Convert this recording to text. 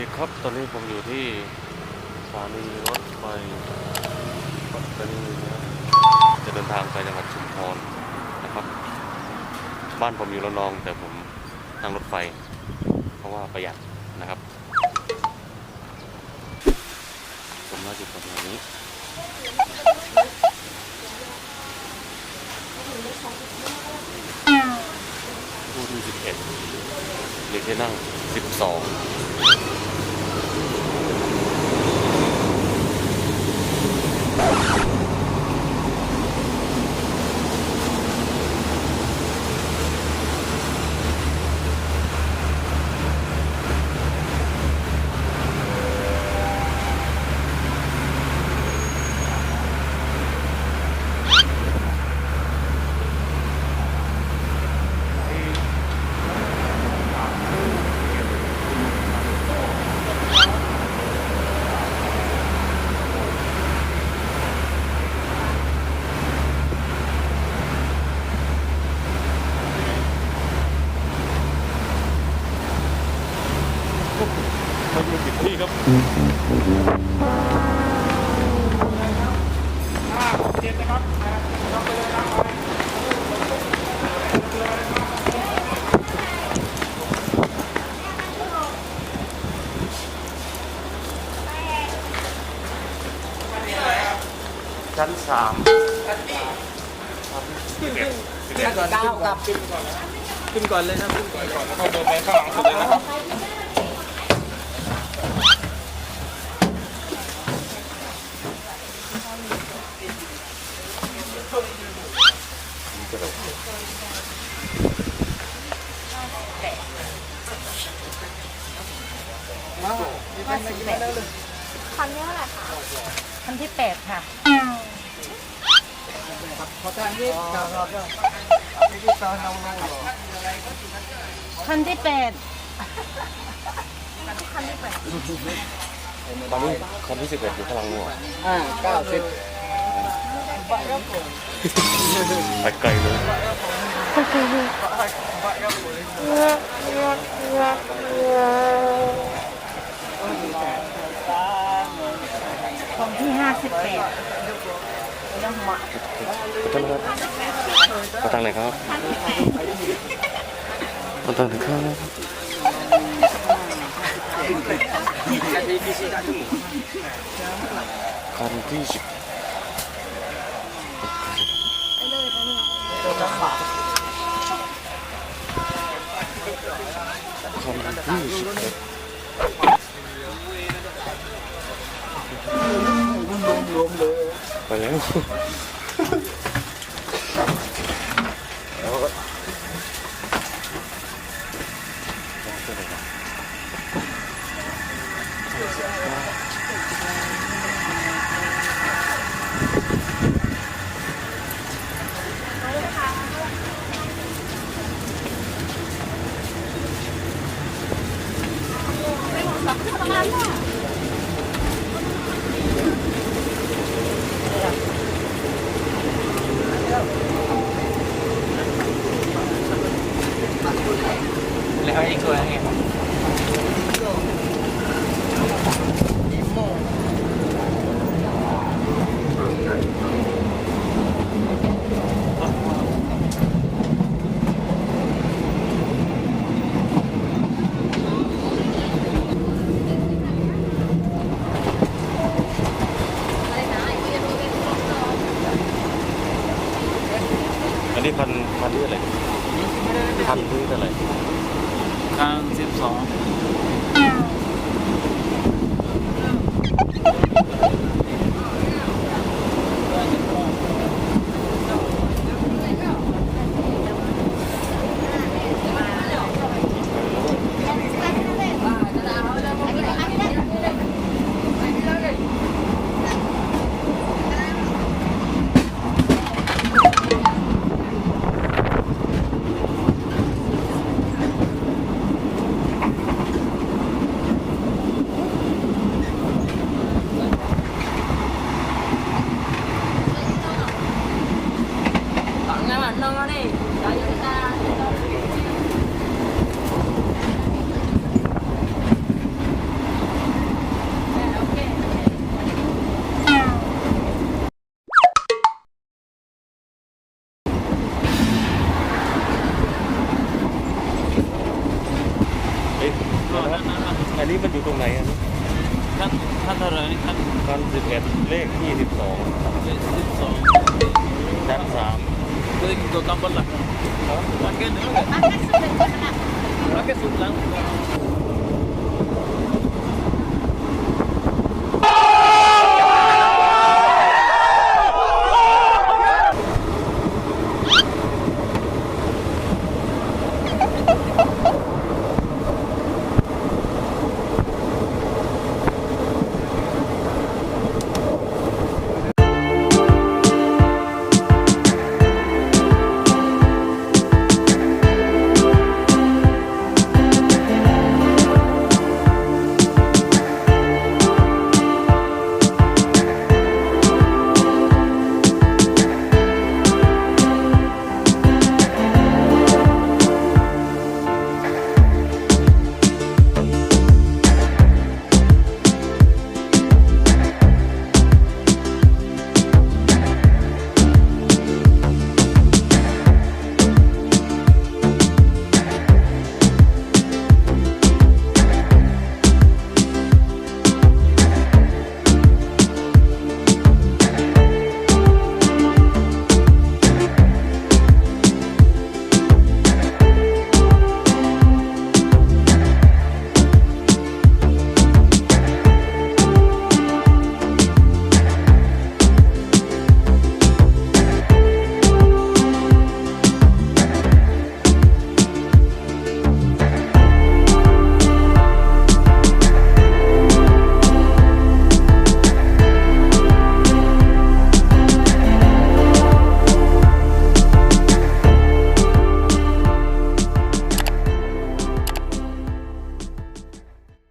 ดีครับ ตอนนี้ผมอยู่ที่สถานีรถไฟปัตตานีนะจะเดินทางไปจังหวัดชุมพรนะครับ บ้านผมอยู่ระนองแต่ผมนั่งรถไฟ เพราะว่าประหยัดนะครับ ผมน่าจะประมาณนี้ ที่ 11 หรือที่นั่ง 12 ชั้นสามเก้ากับขึ้นก่อนขึ้นก่อนเลยนะขึ้นก่อนก่อนแล้วก็เดินไปข้างหลังสุดเลยนะครับ ห้าสิบแปดคันนี้เท่าไหร่คะคันที่แปดค่ะขอทางนี้ครับครับนี่ตอนน้องนั่งรอคันที่แปดตอนนี้คนที่11อยู่ข้างหลังหัวอ่าเก้าสิบไปไกลเลยของที่ห้า สิบแปดขอโทษนะครับขอทางไหนครับขอทางไหนครับนาทีที่สี่นาทีคันที่สิบตัวลำบากคันที่สิบ เอ็ดรวมเลย ไป แล้วแล้วอีกตัวไง อันนี้คันคันที่อะไรคันที่อะไรกลางสิบสอง ค เดี๋ยว นะครับอันนี้มันอยู่ตรงไหนอันนี้ท่านท่านเท่าไหร่ท่านพันสิบเอ็ดเลขยี่สิบสองสิบสองชั้นสาม Jadi kita tambah lah. Pakai ni. Pakai sudah. Pakai sudah.